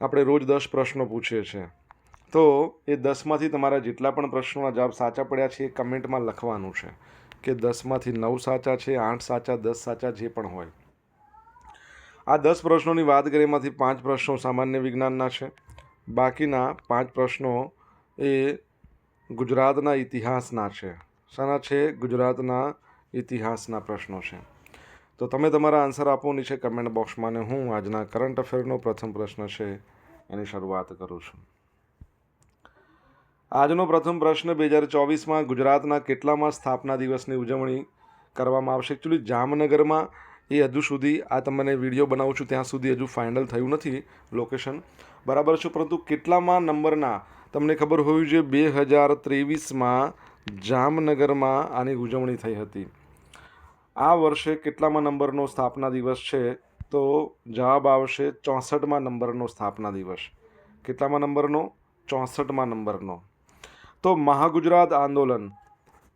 આપણે રોજ દસ પ્રશ્નો પૂછીએ છીએ. તો એ દસમાંથી તમારા જેટલા પણ પ્રશ્નોના જવાબ સાચા પડ્યા છે એ કમેન્ટમાં લખવાનું છે કે દસમાંથી નવ સાચા છે, આઠ સાચા, દસ સાચા જે પણ હોય. આ દસ પ્રશ્નોની વાત કરીએ એમાંથી પાંચ પ્રશ્નો સામાન્ય વિજ્ઞાનના છે. બાકીના પાંચ પ્રશ્નો એ ગુજરાતના ઇતિહાસના છે. શાના છે ગુજરાતના ઇતિહાસના પ્રશ્નો છે. તો તમે તમારા આન્સર આપો નીચે કમેન્ટ બોક્સમાં ને હું આજના કરંટ અફેરનો પ્રથમ પ્રશ્ન છે એની શરૂઆત કરું છું. આજનો પ્રથમ પ્રશ્ન બે હજાર ચોવીસમાં ગુજરાતના કેટલામાં સ્થાપના દિવસની ઉજવણી કરવામાં આવશે? એકચ્યુઅલી જામનગરમાં એ હજુ સુધી, આ તમને વીડિયો બનાવું છું, ત્યાં સુધી હજુ ફાઇનલ થયું નથી લોકેશન બરાબર છે, પરંતુ કેટલામાં નંબરના? તમને ખબર હોવી જોઈએ, બે હજાર ત્રેવીસમાં જામનગરમાં આની ઉજવણી થઈ હતી. આ વર્ષે કેટલામાં નંબરનો સ્થાપના દિવસ છે? તો જવાબ આવશે ચોસઠમાં નંબરનો સ્થાપના દિવસ. કેટલામાં નંબરનો? ચોસઠમાં નંબરનો. તો મહાગુજરાત આંદોલન.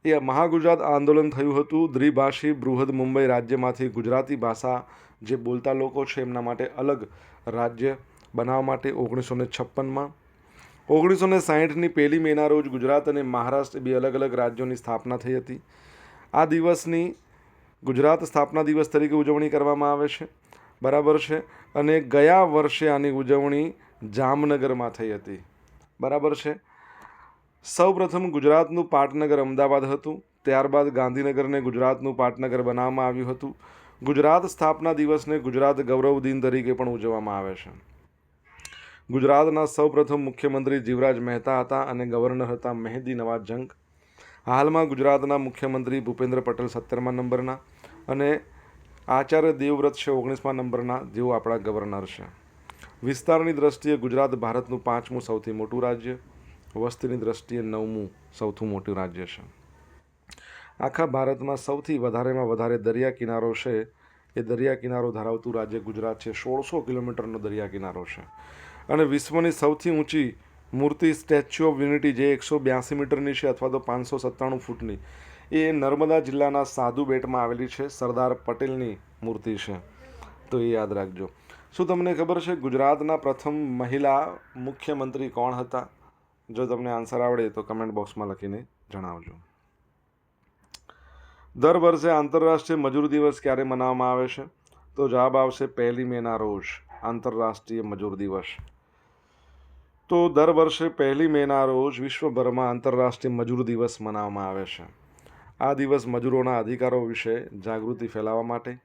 એ મહાગુજરાત આંદોલન થયું હતું દ્વિભાષી બૃહદ મુંબઈ રાજ્યમાંથી ગુજરાતી ભાષા જે બોલતા લોકો છે એમના માટે અલગ રાજ્ય બનાવવા માટે ઓગણીસો ને છપ્પનમાં. ઓગણીસો ને સાહીઠની પહેલી મેના રોજ ગુજરાત અને મહારાષ્ટ્ર બે અલગ અલગ રાજ્યોની સ્થાપના થઈ હતી. આ દિવસની ગુજરાત સ્થાપના દિવસ તરીકે ઉજવણી કરવામાં આવે છે. બરાબર છે. અને ગયા વર્ષે આની ઉજવણી જામનગરમાં થઈ હતી. બરાબર છે. સૌપ્રથમ ગુજરાતનું પાટનગર અમદાવાદ હતું. ત્યારબાદ ગાંધીનગરને ગુજરાતનું પાટનગર બનાવવામાં આવ્યું હતું. ગુજરાત સ્થાપના દિવસને ગુજરાત ગૌરવ દિન તરીકે પણ ઉજવવામાં આવે છે. ગુજરાતના સૌપ્રથમ મુખ્યમંત્રી જીવરાજ મહેતા હતા અને ગવર્નર હતા મહેદી નવાજ જંગ હાલમાં ગુજરાતના મુખ્યમંત્રી ભૂપેન્દ્ર પટેલ સત્તરમા નંબરના અને આચાર્ય દેવવ્રત છે ઓગણીસમા નંબરના જેઓ આપણા ગવર્નર છે. વિસ્તારની દ્રષ્ટિએ ગુજરાત ભારતનું પાંચમું સૌથી મોટું રાજ્ય, વસ્તીની દ્રષ્ટિએ નવમું સૌથી મોટું રાજ્ય છે. આખા ભારતમાં સૌથી વધારેમાં વધારે દરિયા કિનારો છે એ દરિયા કિનારો ધરાવતું રાજ્ય ગુજરાત છે. સોળસો કિલોમીટરનો દરિયા કિનારો છે. અને વિશ્વની સૌથી ઊંચી મૂર્તિ સ્ટેચ્યુ ઓફ યુનિટી જે એકસો બ્યાસી મીટરની છે અથવા તો પાંચસો સત્તાણું ફૂટની, એ નર્મદા જિલ્લાના સાધુ બેટમાં આવેલી છે. સરદાર પટેલની મૂર્તિ છે. તો એ યાદ રાખજો. શું તમને ખબર છે ગુજરાતના પ્રથમ મહિલા મુખ્યમંત્રી કોણ હતા? જો તમને આન્સર આવડે તો કમેન્ટ બોક્સમાં લખીને જણાવજો. દર વર્ષે આંતરરાષ્ટ્રીય મજૂર દિવસ ક્યારે મનાવવામાં આવે છે? તો જવાબ આવશે પહેલી મેના રોજ આંતરરાષ્ટ્રીય મજૂર દિવસ. તો દર વર્ષે પહેલી મેના રોજ વિશ્વભરમાં આંતરરાષ્ટ્રીય મજૂર દિવસ મનાવવામાં આવે છે. આ દિવસ મજૂરોના અધિકારો વિશે જાગૃતિ ફેલાવવા માટે,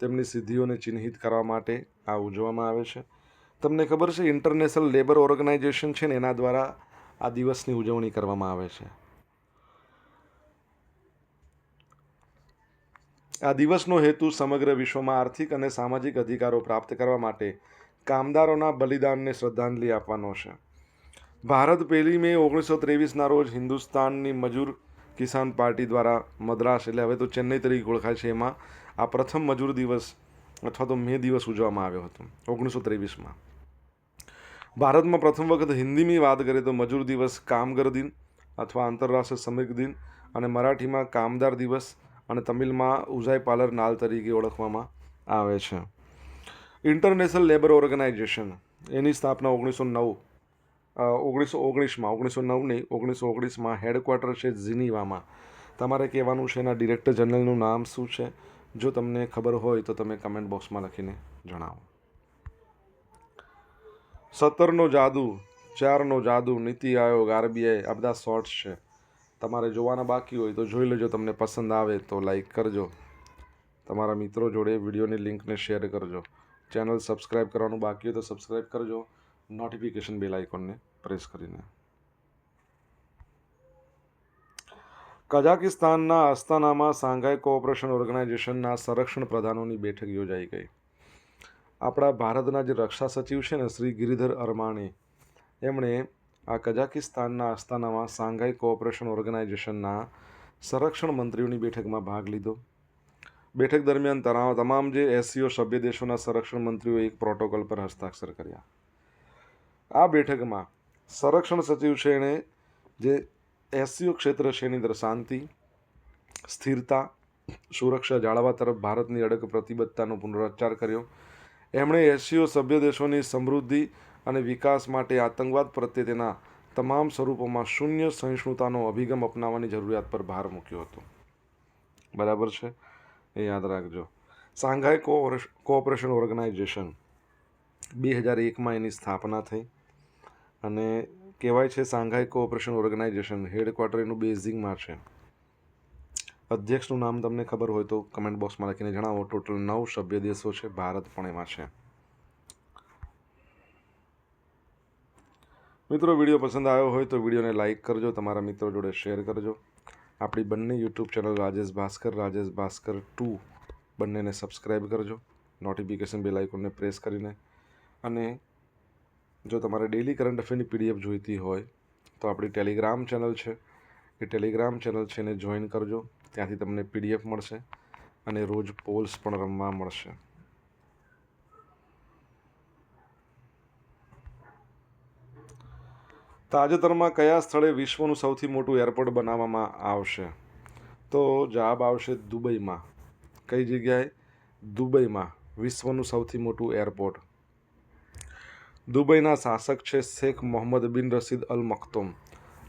તેમની સિદ્ધિઓને ચિહ્નિત કરવા માટે આ ઉજવવામાં આવે છે. તમને ખબર છે ઇન્ટરનેશનલ લેબર ઓર્ગેનાઇઝેશન છે ને, એના દ્વારા આ દિવસની ઉજવણી કરવામાં આવે છે. આ દિવસનો હેતુ સમગ્ર વિશ્વમાં આર્થિક અને સામાજિક અધિકારો પ્રાપ્ત કરવા માટે કામદારોના બલિદાનને શ્રદ્ધાંજલિ આપવાનો છે. ભારત પહેલી મે ઓગણીસો ત્રેવીસના રોજ હિન્દુસ્તાનની મજૂર કિસાન પાર્ટી દ્વારા મદ્રાસ, એટલે હવે તો ચેન્નઈ તરીકે ઓળખાય છે, એમાં આ પ્રથમ મજૂર દિવસ અથવા તો મે દિવસ ઉજવવામાં આવ્યો હતો, ઓગણીસો ત્રેવીસમાં. ભારતમાં પ્રથમ વખત હિન્દીની વાત કરીએ તો મજૂર દિવસ કામગર દિન અથવા આંતરરાષ્ટ્રીય શ્રમિક દિન અને મરાઠીમાં કામદાર દિવસ અને તમિલમાં ઉઝાઈ પાલર નાલ તરીકે ઓળખવામાં આવે છે. ઇન્ટરનેશનલ લેબર ઓર્ગેનાઇઝેશન એની સ્થાપના ઓગણીસો નવ ઓગણીસો ઓગણીસમાં, ઓગણીસો નવ નહીં ઓગણીસો ઓગણીસમાં હેડક્વાર્ટર છે ઝીનીવામાં તમારે કહેવાનું છે એના ડિરેક્ટર જનરલનું નામ શું છે? જો તમને ખબર હોય તો તમે કમેન્ટ બોક્સમાં લખીને જણાવો. સત્તરનો જાદુ, ચારનો જાદુ, નીતિ આયોગ, આરબીઆઈ, આ બધા શોર્ટ્સ છે. તમારે જોવાના બાકી હોય તો જોઈ લેજો, તમને પસંદ આવે તો લાઈક કરજો. તમારા મિત્રો જોડે વિડીયોની લિંકને શેર કરજો. ચેનલ સબસ્ક્રાઈબ કરવાનું બાકી હોય તો સબસ્ક્રાઈબ કરજો. નોટિફિકેશન બેલ આઇકોનને પ્રેસ કરીને. કઝાકિસ્તાનના અસ્તાનામાં સાંઘાઈ કોઓપરેશન ઓર્ગેનાઇઝેશનના સંરક્ષણ પ્રધાનોની બેઠક યોજાઈ ગઈ. આપણા ભારતના જે રક્ષા સચિવ છે ને શ્રી ગિરિધર અરમાણી, એમણે આ કઝાકિસ્તાનના અસ્તાનામાં સાંઘાઈ કોઓપરેશન ઓર્ગેનાઇઝેશનના સંરક્ષણ મંત્રીઓની બેઠકમાં ભાગ લીધો. બેઠક દરમિયાન તરા- તમામ જે એસસીઓ સભ્ય દેશોના સંરક્ષણ મંત્રીઓ એક પ્રોટોકોલ પર હસ્તાક્ષર કર્યા. આ બેઠકમાં સંરક્ષણ સચિવ છે એણે જે એસસીઓ ક્ષેત્ર છે એની અંદર શાંતિ, સ્થિરતા, સુરક્ષા જાળવવા તરફ ભારતની અડગ પ્રતિબદ્ધતાનો પુનરુચ્ચાર કર્યો. એમણે એસસીઓ સભ્ય દેશોની સમૃદ્ધિ અને વિકાસ માટે આતંકવાદ પ્રત્યે તેના તમામ સ્વરૂપોમાં શૂન્ય સહિષ્ણુતાનો અભિગમ અપનાવવાની જરૂરિયાત પર ભાર મૂક્યો હતો. બરાબર છે? એ યાદ રાખજો. સાંઘાઈ કોઓપરેશ- કોઓપરેશન ઓર્ગેનાઇઝેશન બે હજાર એકમાં એની સ્થાપના થઈ અને કહેવાય છે સાંઘાઈ કોઓપરેશન ઓર્ગેનાઇઝેશન હેડક્વાર્ટર એનું બેઝિંગમાં છે. અધ્યક્ષનું નામ તમને ખબર હોય તો કમેન્ટ બોક્સમાં લખીને જણાવો. ટોટલ નવ સભ્ય દેશો છે, ભારત પણ એમાં છે. મિત્રો, વીડિયો પસંદ આવ્યો હોય તો વિડીયોને લાઇક કરજો, તમારા મિત્રો જોડે શેર કરજો. આપણી બંને YouTube channel Rajesh Bhaskar Rajesh Bhaskar two બંનેને સબસ્ક્રાઈબ કરજો. નોટિફિકેશન બેલ આઇકોનને પ્રેસ કરીને. અને જો તમારે ડેલી કરંટ અફેરની પીડીએફ જોઈતી હોય, તો આપણી ટેલિગ્રામ ચેનલ છે. એ ટેલિગ્રામ ચેનલ છે એને જોઈન કરજો. ત્યાંથી તમને પીડીએફ મળશે અને રોજ પોલ્સ પણ રમવા મળશે. તાજેતરમાં કયા સ્થળે વિશ્વનું સૌથી મોટું એરપોર્ટ બનાવવામાં આવશે? તો જવાબ આવશે દુબઈમાં. કઈ જગ્યાએ? દુબઈમાં વિશ્વનું સૌથી મોટું એરપોર્ટ. દુબઈના શાસક છે શેખ મોહમ્મદ બિન રસીદ અલ મખ્તુમ.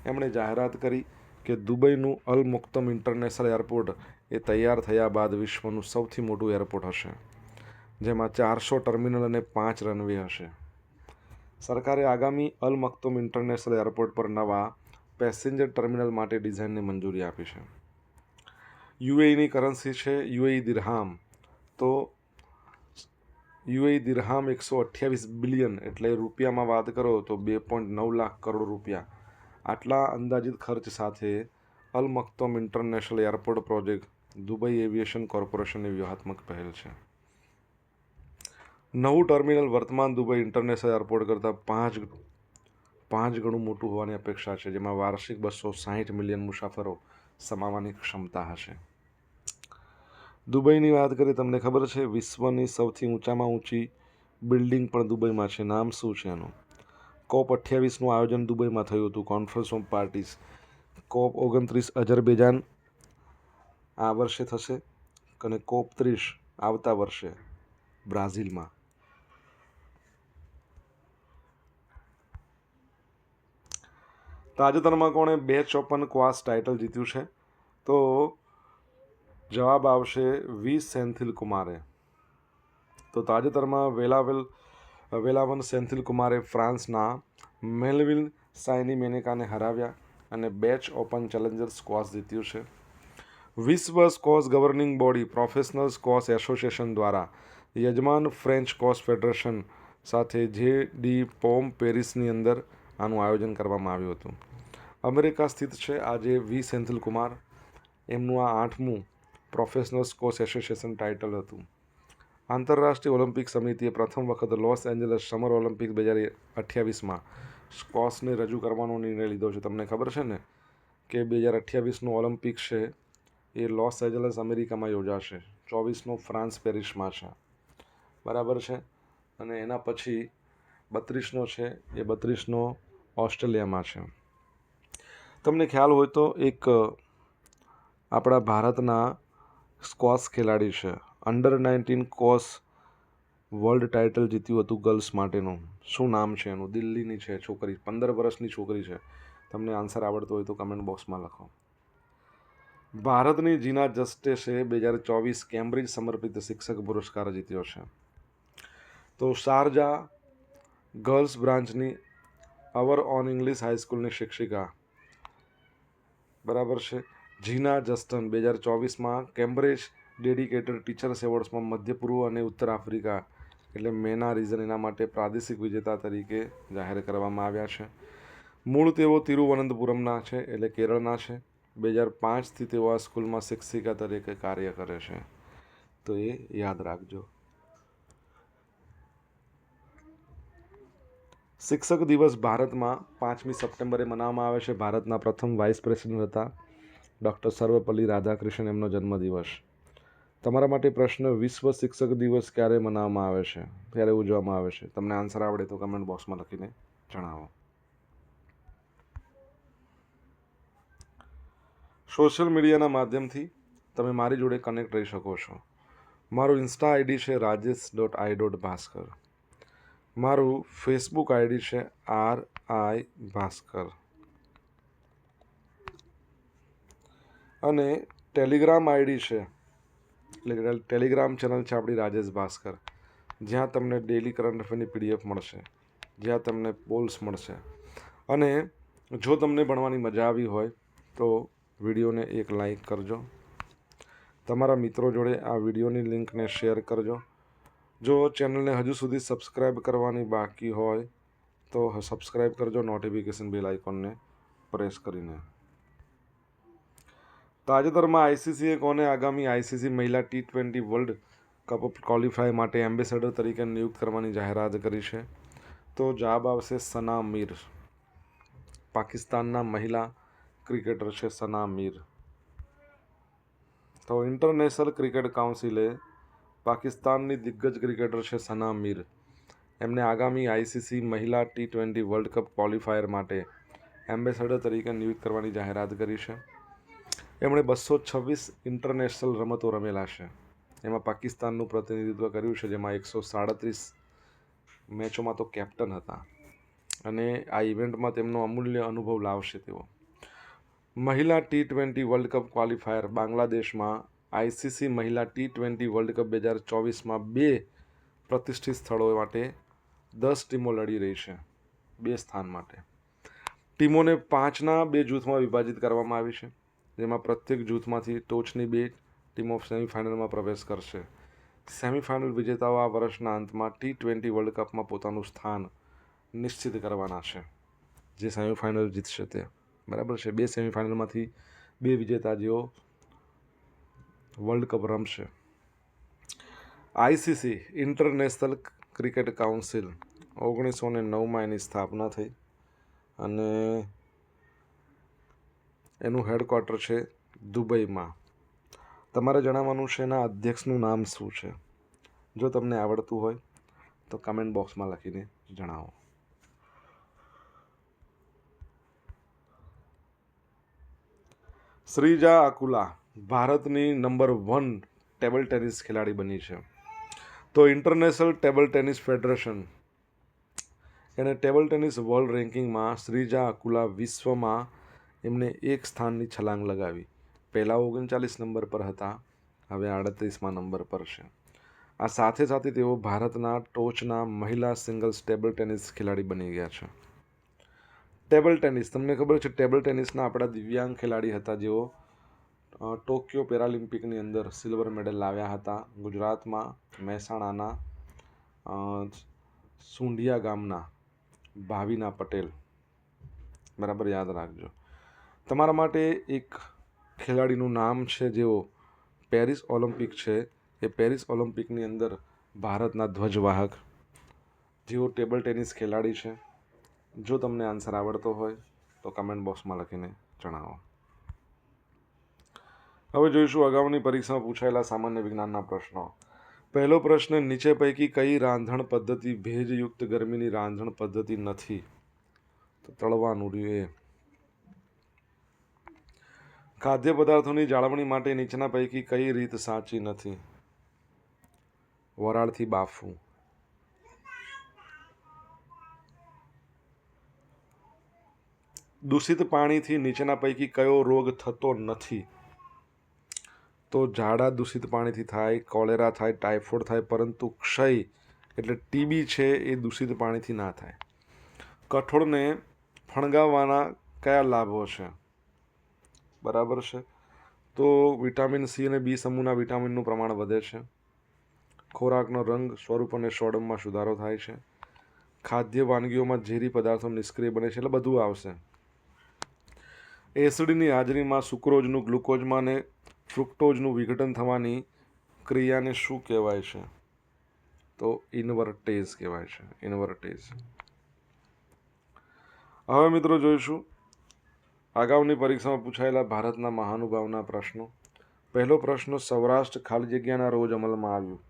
એમણે જાહેરાત કરી કે દુબઈનું અલ મુક્તમ ઇન્ટરનેશનલ એરપોર્ટ એ તૈયાર થયા બાદ વિશ્વનું સૌથી મોટું એરપોર્ટ હશે, જેમાં ચારસો ટર્મિનલ અને પાંચ રનવે હશે. સરકારે આગામી અલ મક્તોમ ઇન્ટરનેશનલ એરપોર્ટ પર નવા પેસેન્જર ટર્મિનલ માટે ડિઝાઇનને મંજૂરી આપી છે. યુએઈની કરન્સી છે યુએઈ દિરહામ. તો યુએઈ દિરહામ એકસો અઠ્યાવીસ બિલિયન એટલે રૂપિયામાં વાત કરો તો બે પોઈન્ટ નવ લાખ કરોડ રૂપિયા. આટલા અંદાજિત ખર્ચ સાથે Al Maktoum international airport project Dubai aviation કોર્પોરેશનની વ્યૂહાત્મક પહેલ છે. નવું ટર્મિનલ વર્તમાન દુબઈ ઇન્ટરનેશનલ એરપોર્ટ કરતાં પાંચ પાંચ ગણું મોટું હોવાની અપેક્ષા છે, જેમાં વાર્ષિક બસો સાહીઠ મિલિયન મુસાફરો સમાવવાની ક્ષમતા હશે. દુબઈની વાત કરીએ, તમને ખબર છે, વિશ્વની સૌથી ઊંચામાં ઊંચી બિલ્ડિંગ પણ દુબઈમાં છે. નામ શું છે એનું? કોપ અઠ્યાવીસનું આયોજન દુબઈમાં થયું હતું. કોન્ફરન્સ ઓફ પાર્ટીસ કોપ ઓગણત્રીસ અજરબેજાન આ વર્ષે થશે અને કોપ ત્રીસ આવતા વર્ષે બ્રાઝિલમાં. તાજેતરમાં કોણે બે ચોપન ક્વાસ ટાઇટલ જીત્યું છે. તો જવાબ આવશે વી. સેન્થિલ કુમારે તો તાજેતરમાં વેલાવેલ, વેલાવન સેન્થિલ કુમારે ફ્રાન્સના મેલવિલ સાઇની મેનેકાને હરાવ્યા અને બેચ ઓપન ચેલેન્જર સ્કોસ જીત્યું છે. વિશ્વ squash governing body professional squash association દ્વારા યજમાન ફ્રેન્ચ કોસ ફેડરેશન સાથે જે ડી પોમ પેરિસની અંદર આનું આયોજન કરવામાં આવ્યું હતું. અમેરિકા સ્થિત છે આજે વી. સેન્થિલકુમાર એમનું આ આઠમું પ્રોફેશનલ સ્કોચ એસોસિએશન ટાઇટલ હતું. આંતરરાષ્ટ્રીય ઓલિમ્પિક સમિતિએ પ્રથમ વખત લોસ એન્જલસ સમર ઓલિમ્પિક બે હજાર અઠ્યાવીસમાં સ્કોસને રજૂ કરવાનો નિર્ણય લીધો છે. તમને ખબર છે ને કે બે હજાર અઠ્યાવીસનું ઓલિમ્પિક છે એ લોસ એન્જલસ અમેરિકામાં યોજાશે. ચોવીસનો ફ્રાન્સ પેરિસમાં છે. બરાબર છે? અને એના પછી બત્રીસનો છે એ બત્રીસનો ઓસ્ટ્રેલિયામાં છે. તમને ખ્યાલ હોય તો એક આપણા ભારતના સ્કોસ ખેલાડી છે. Under nineteen squash world title જીત્યું હતું ગર્લ્સ માટેનું. શું નામ છે એનું? દિલ્હીની છે, છોકરી. પંદર વર્ષની છોકરી છે. તમને આન્સર આવડતો હોય તો કમેન્ટ બોક્સમાં લખો. ભારતની જીના જસ્ટિસે બે હજાર ચોવીસ કેમ્બ્રિજ સમર્પિત શિક્ષક પુરસ્કાર જીત્યો છે. તો શારજા ગર્લ્સ બ્રાન્ચની અવર ઓન ઇંગ્લિશ હાઈસ્કૂલની શિક્ષિકા. બરાબર છે. જીના, જસ્ટન બે હજાર ચોવીસમાં કેમ્બ્રેજ ડેડિકેટેડ ટીચર્સ એવોર્ડ્સમાં મધ્ય પૂર્વ અને ઉત્તર આફ્રિકા, એટલે મેના રીઝન એના માટે પ્રાદેશિક વિજેતા તરીકે જાહેર કરવામાં આવ્યા છે. મૂળ તેઓ તિરુવનંતપુરમના છે, એટલે કેરળના છે. બે હજાર પાંચથી તેઓ આ સ્કૂલમાં શિક્ષિકા તરીકે કાર્ય કરે છે. તો એ યાદ રાખજો. શિક્ષક દિવસ ભારતમાં પાંચમી સપ્ટેમ્બરે મનાવવામાં આવે છે. ભારતના પ્રથમ વાઇસ પ્રેસિડેન્ટ હતા ડૉક્ટર સર્વપલ્લી રાધાકૃષ્ણન એમનો જન્મદિવસ. તમારા માટે પ્રશ્ન, વિશ્વ શિક્ષક દિવસ ક્યારે મનાવવામાં આવે છે? ક્યારે ઉજવવામાં આવે છે? તમને આન્સર આવડે તો કમેન્ટ બોક્સમાં લખીને જણાવો. સોશિયલ મીડિયાના માધ્યમથી તમે મારી જોડે કનેક્ટ રહી શકો છો. મારું ઇન્સ્ટા આઈડી છે Rajesh dot I dot Bhaskar. મારું ફેસબુક આઈડી છે આર આઈ ભાસ્કર. અને ટેલિગ્રામ આઈડી છે, એટલે ટેલિગ્રામ ચેનલ છે આપણી રાજેશ ભાસ્કર. જ્યાં તમને ડેલી કરંટ અફેરની પીડીએફ મળશે, જ્યાં તમને પોલ્સ મળશે. અને જો તમને ભણવાની મજા આવી હોય, તો વિડીયોને એક લાઈક કરજો. તમારા મિત્રો જોડે આ વિડીયોની લિંકને શેર કરજો. જો ચેનલને હજુ સુધી સબસ્ક્રાઈબ કરવાની બાકી હોય, તો સબસ્ક્રાઈબ કરજો નોટિફિકેશન બેલ આઇકોનને પ્રેસ કરીને. તાજેતરમાં આઈસીસીએ કોને આગામી આઈસીસી મહિલા T twenty world cup qualify માટે એમ્બેસેડર તરીકે નિયુક્ત કરવાની જાહેરાત કરી છે? તો જવાબ આવશે સના મીર. પાકિસ્તાનના મહિલા ક્રિકેટર છે સના મીર. તો ઇન્ટરનેશનલ ક્રિકેટ કાઉન્સિલે પાકિસ્તાનની દિગ્ગજ ક્રિકેટર છે સના મીર. એમને આગામી આઈસીસી મહિલા T twenty world cup qualifier માટે એમ્બેસેડર તરીકે નિયુક્ત કરવાની જાહેરાત કરી છે. એમણે બસો છવ્વીસ ઇન્ટરનેશનલ રમતો રમેલા છે. એમાં પાકિસ્તાનનું પ્રતિનિધિત્વ કર્યું છે, જેમાં એકસો સાડત્રીસ મેચોમાં તો કેપ્ટન હતા. અને આ ઇવેન્ટમાં તેમનો અમૂલ્ય અનુભવ લાવશે તેઓ. મહિલા T twenty World Cup qualifier બાંગ્લાદેશમાં આઈસીસી મહિલા ટી ટ્વેન્ટી વર્લ્ડ કપ બે હજાર ચોવીસમાં બે પ્રતિષ્ઠિત સ્થળો માટે દસ ટીમો લડી રહી છે, બે સ્થાન માટે. ટીમોને પાંચના બે જૂથમાં વિભાજિત કરવામાં આવી છે, જેમાં પ્રત્યેક જૂથમાંથી ટોચની બે ટીમો સેમિફાઇનલમાં પ્રવેશ કરશે. સેમિફાઇનલ વિજેતાઓ આ વર્ષના અંતમાં ટી ટ્વેન્ટી વર્લ્ડ કપમાં પોતાનું સ્થાન નિશ્ચિત કરવાના છે, જે સેમિફાઇનલ જીતશે તે. બરાબર છે? બે સેમિફાઇનલમાંથી બે વિજેતા જેઓ વર્લ્ડ કપ રમશે આઈસીસી ઇન્ટરનેશનલ ક્રિકેટ કાઉન્સિલ ઓગણીસો ને નવમાં એની સ્થાપના થઈ અને એનું હેડક્વાર્ટર છે દુબઈમાં. તમારે જણાવવાનું છે એના અધ્યક્ષનું નામ શું છે? જો તમને આવડતું હોય, તો કમેન્ટ બોક્સમાં લખીને જણાવો. શ્રીજા અકુલા ભારતની નંબર વન ટેબલ ટેનિસ ખેલાડી બની છે. તો ઇન્ટરનેશનલ ટેબલ ટેનિસ ફેડરેશન એણે ટેબલ ટેનિસ વર્લ્ડ રેન્કિંગમાં શ્રીજા અકુલા વિશ્વમાં એમને એક સ્થાનની છલાંગ લગાવી. પહેલાં ઓગણચાલીસ નંબર પર હતા, હવે આડત્રીસમાં નંબર પર છે. આ સાથે સાથે તેઓ ભારતના ટોચના મહિલા સિંગલ્સ ટેબલ ટેનિસ ખેલાડી બની ગયા છે. ટેબલ ટેનિસ તમને ખબર છે ટેબલ ટેનિસના આપણા દિવ્યાંગ ખેલાડી હતા જેઓ ટોક્યો પેરાલિમ્પિકની અંદર સિલ્વર મેડલ લાવ્યા હતા. ગુજરાતમાં મહેસાણાના સુંઢિયા ગામના ભાવિના પટેલ. બરાબર યાદ રાખજો. તમારા માટે એક ખેલાડીનું નામ છે જેઓ પેરિસ ઓલિમ્પિક છે. એ પેરિસ ઓલિમ્પિકની અંદર ભારતના ધ્વજવાહક. જેઓ ટેબલ ટેનિસ ખેલાડી છે. જો તમને આન્સર આવડતો હોય તો કમેન્ટ બોક્સમાં લખીને જણાવો. હવે જોઈશું અગાઉની પરીક્ષામાં પૂછાયેલા સામાન્ય વિજ્ઞાનના પ્રશ્નો. પહેલો પ્રશ્ન, નીચે પૈકી કઈ રાંધણ પદ્ધતિ ભેજયુક્ત ગરમીની રાંધણ પદ્ધતિ નથી? તો તળવાનું રહ્યું એ. ખાદ્ય પદાર્થોની જાળવણી માટે નીચેના પૈકી કઈ રીત સાચી નથી? વરાળથી બાફવું. દૂષિત પાણીથી નીચેના પૈકી કયો રોગ થતો નથી? તો ઝાડા દૂષિત પાણીથી થાય, કોલેરા થાય, ટાઇફોઇડ થાય, પરંતુ ક્ષય એટલે ટીબી છે એ દૂષિત પાણીથી ના થાય. કઠોળને ફણગાવવાના કયા લાભો છે? બરાબર છે. તો વિટામિન સી અને બી સમૂહના વિટામિનનું પ્રમાણ વધે છે. ખોરાકનો રંગ, સ્વરૂપ અને સોડમમાં સુધારો થાય છે. ખાદ્ય વાનગીઓમાં ઝેરી પદાર્થો નિષ્ક્રિય બને છે એટલે બધું આવશે. એસિડની હાજરીમાં સુક્રોજનું ગ્લુકોઝમાં અને ફ્રુક્ટોઝનું વિઘટન થવાની ક્રિયાને શું કહેવાય છે? તો ઇન્વર્ટેઝ કહેવાય છે, ઇન્વર્ટેઝ. હવે મિત્રો જોઈશું, અગાઉની પરીક્ષામાં પૂછાયેલા ભારતના મહાનુભાવના પ્રશ્નો. પહેલો પ્રશ્ન, સૌરાષ્ટ્ર ખાલી જગ્યાના રોજ અમલમાં આવ્યું?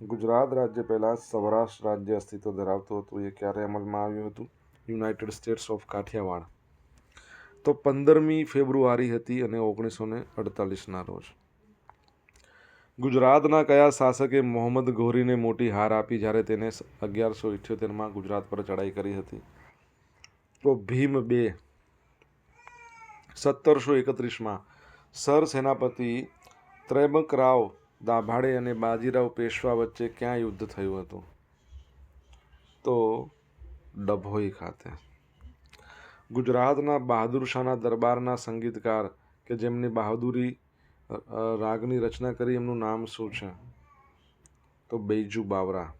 ગુજરાત રાજ્ય પહેલાં સૌરાષ્ટ્ર રાજ્ય અસ્તિત્વ ધરાવતું હતું, એ ક્યારે અમલમાં આવ્યું હતું? United States of Kathiawar. તો પંદરમી ફેબ્રુઆરી હતી અને ઓગણીસો ને અડતાલીસના રોજ. ગુજરાતના કયા શાસકે મોહમ્મદ ઘોરીને મોટી હાર આપી જ્યારે તેને અગિયારસો ઇઠ્યોતેરમાં ગુજરાત પર ચડાઈ કરી હતી? તો ભીમ બે. સત્તરસો એકત્રીસમાં સર સેનાપતિ ત્રૈબકરાવ દાભાડે અને બાજીરાવ પેશવા વચ્ચે ક્યાં યુદ્ધ થયું હતું? તો ડભોઈ ખાતે. ગુજરાતના બહાદુર શાહના દરબારના સંગીતકાર કે જેમની બહાદુરી રાગની રચના કરી એમનું નામ શું છે? તો બૈજુ બાવરા.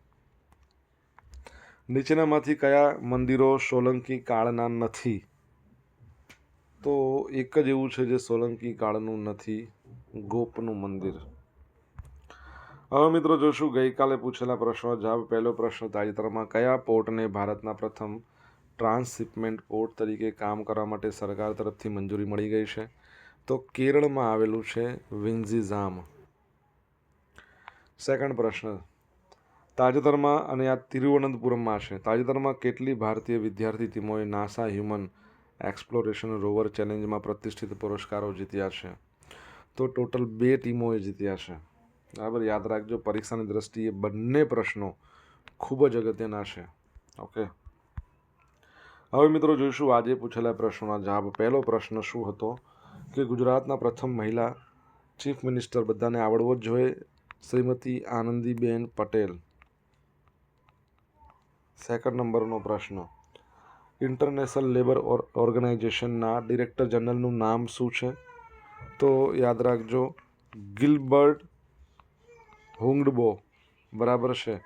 નીચેનામાંથી કયા મંદિરો સોલંકી કાળના નથી? તો એક જ એવું છે જે સોલંકી કાળનું નથી, ગોપનું મંદિર. હવે મિત્રો જોશું, ગઈકાલે પૂછેલા પ્રશ્નો. જવાબ પહેલો પ્રશ્ન તાજેતરમાં કયા પોર્ટને ભારતના પ્રથમ ટ્રાન્સશિપમેન્ટ પોર્ટ તરીકે કામ કરવા માટે સરકાર તરફથી મંજૂરી મળી ગઈ છે. તો કેરળમાં આવેલું છે વિન્ઝીઝામ. સેકન્ડ પ્રશ્ન. તાજેતરમાં અને આ તિરુવનંતપુરમમાં છે. તાજેતરમાં કેટલી ભારતીય વિદ્યાર્થી ટીમોએ નાસા હ્યુમન એક્સપ્લોરેશન રોવર ચેલેન્જમાં પ્રતિષ્ઠિત પુરસ્કારો જીત્યા છે? તો ટોટલ બે ટીમોએ જીત્યા છે. બરાબર? યાદ રાખજો, પરીક્ષાની દ્રષ્ટિએ બંને પ્રશ્નો ખૂબ જ અગત્યના છે. ઓકે? હવે મિત્રો જોઈશું આજે પૂછેલા પ્રશ્નોના જવાબ. પહેલો પ્રશ્ન શું હતો? કે ગુજરાતના પ્રથમ મહિલા ચીફ મિનિસ્ટર બધાને આવડવો જ જોઈએ? શ્રીમતી આનંદીબેન પટેલ. સેકન્ડ નંબરનો પ્રશ્ન. ઇન્ટરનેશનલ લેબર ઓર્ગેનાઇઝેશનના ડિરેક્ટર જનરલનું નામ શું છે? તો યાદ રાખજો, ગિલબર્ટ હુંગડબો. બરાબર છે?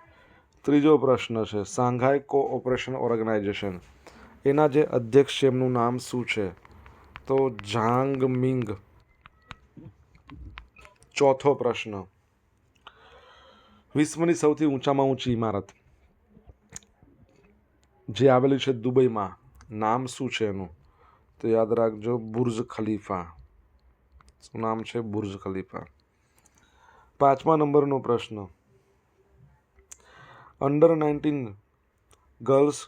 ત્રીજો પ્રશ્ન છે સાંઘાઈ કોઓપરેશન ઓર્ગેનાઇઝેશન. એના જે અધ્યક્ષ છે, એમનું નામ શું છે? તો ઝાંગ મિંગ. ચોથો પ્રશ્ન. વિશ્વની સૌથી ઊંચામાં ઊંચી ઇમારત. જે આવેલી છે દુબઈમાં. નામ શું છે એનું? તો યાદ રાખજો, બુર્જ ખલીફા. શું નામ છે? Burj Khalifa. પાંચમા નંબરનો પ્રશ્ન. Under nineteen girls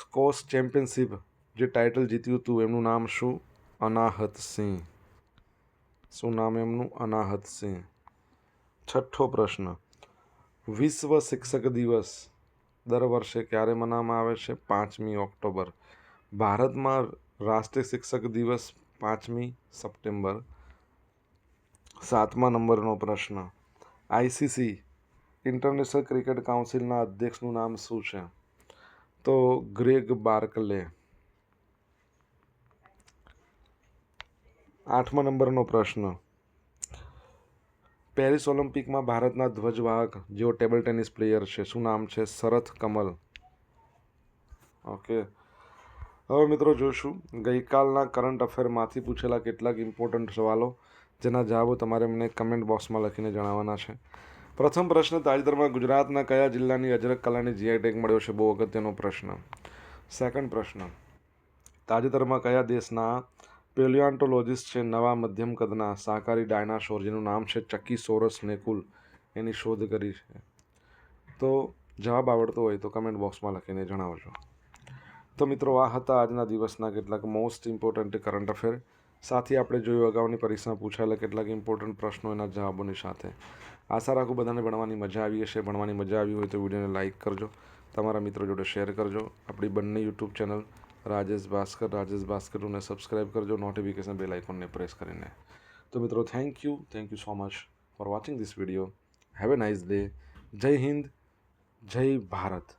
squash championship જે ટાઇટલ જીત્યું હતું, એમનું નામ શું? અનાહત સિંહ. શું નામ એમનું? અનાહત સિંહ. છઠ્ઠો પ્રશ્ન. વિશ્વ શિક્ષક દિવસ દર વર્ષે ક્યારે મનાવવામાં આવે છે? પાંચમી ઓક્ટોબર. ભારતમાં રાષ્ટ્રીય શિક્ષક દિવસ પાંચમી સપ્ટેમ્બર. સાતમા નંબરનો પ્રશ્ન. આઈસીસી ઇન્ટરનેશનલ ક્રિકેટ કાઉન્સિલના અધ્યક્ષનું નામ શું છે? તો ગ્રેગ બાર્કલે આઠમા નંબરનો પ્રશ્ન. પેરિસ ઓલિમ્પિકમાં ભારતના ધ્વજવાહક જેઓ ટેબલ ટેનિસ પ્લેયર છે, શું નામ છે? શરથ કમલ. ઓકે. હવે મિત્રો જોઈશું ગઈકાલના કરંટ અફેરમાંથી પૂછેલા કેટલાક ઇમ્પોર્ટન્ટ સવાલો, જેના જવાબો તમારે મને કમેન્ટ બોક્સમાં લખીને જણાવવાના છે. પ્રથમ પ્રશ્ન, તાજેતરમાં ગુજરાતના કયા જિલ્લાની અજરક કલાની જીઆઈ ટેગ મળ્યો છે? બહુ અગત્યનો પ્રશ્ન. સેકન્ડ પ્રશ્ન, તાજેતરમાં કયા દેશના પેલિયોન્ટોલોજિસ્ટ છે? નવા મધ્યમ કદના શાકાહારી ડાયનાસોર, જેનું નામ છે ચકીસોરસ નેકુલ, એની શોધ કરી છે. તો જવાબ આવડતો હોય તો કમેન્ટ બોક્સમાં લખીને જણાવજો. તો મિત્રો, આ હતા આજના દિવસના કેટલાક મોસ્ટ ઇમ્પોર્ટન્ટ કરંટ અફેર સાથે આપણે જોયું, અગાઉની પરીક્ષામાં પૂછાયેલા કેટલાક ઇમ્પોર્ટન્ટ પ્રશ્નો એના જવાબોની સાથે. આશા રાખું બધાને ભણવાની મજા આવી હશે. ભણવાની મજા આવી હોય તો વિડીયોને લાઇક કરજો. તમારા મિત્રો જોડે શેર કરજો. આપણી બંને યુટ્યુબ ચેનલ રાજેશ ભાસ્કર, રાજેશ ભાસ્કરને સબસ્ક્રાઇબ કરજો. નોટિફિકેશન બેલ આઇકોનને પ્રેસ કરીને. તો મિત્રો thank you thank you so much for watching this video have a nice day જય હિન્દ. જય ભારત.